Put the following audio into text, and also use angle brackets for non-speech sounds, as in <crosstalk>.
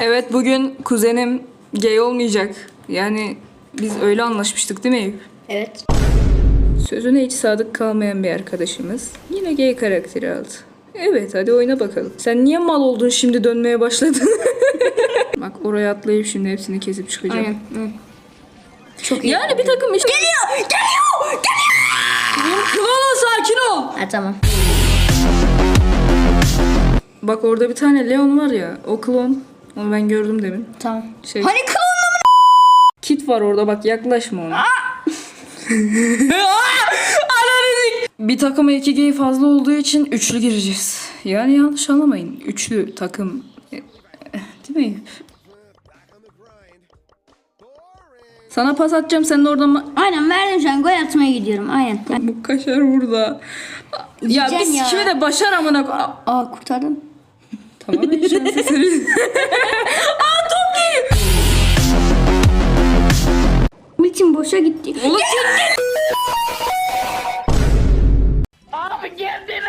Evet bugün kuzenim gay olmayacak. Yani biz öyle anlaşmıştık değil mi Eyüp? Evet. Sözüne hiç sadık kalmayan bir arkadaşımız yine gay karakteri aldı. Evet hadi oyna bakalım. Sen niye mal oldun şimdi dönmeye başladın? <laughs> Bak oraya atlayıp şimdi hepsini kesip çıkacağım. Aynen. Çok iyi. Yani bir takım işte... Geliyor! Geliyor! Geliyor! Klona sakin ol! Ha tamam. Bak orada bir tane Leon var ya o klon. Onu ben gördüm demin. Tamam. Şey, Hani mı? Kit var orada bak yaklaşma ona. <laughs> bir takıma iki gay fazla olduğu için üçlü gireceğiz. Yani yanlış anlamayın. Üçlü takım. E, Değil mi? Sana pas atacağım sen de oradan... ma- Aynen verdim şu an gol atmaya gidiyorum. Aynen. Bu kaşar burada. Ya Yiyeceksin biz ya. kimi de başar amına ko- Aa, Aa kurtardın. Tamamen şans eseri. <laughs> boşa gitti. Oğlum gitti. Abi kendini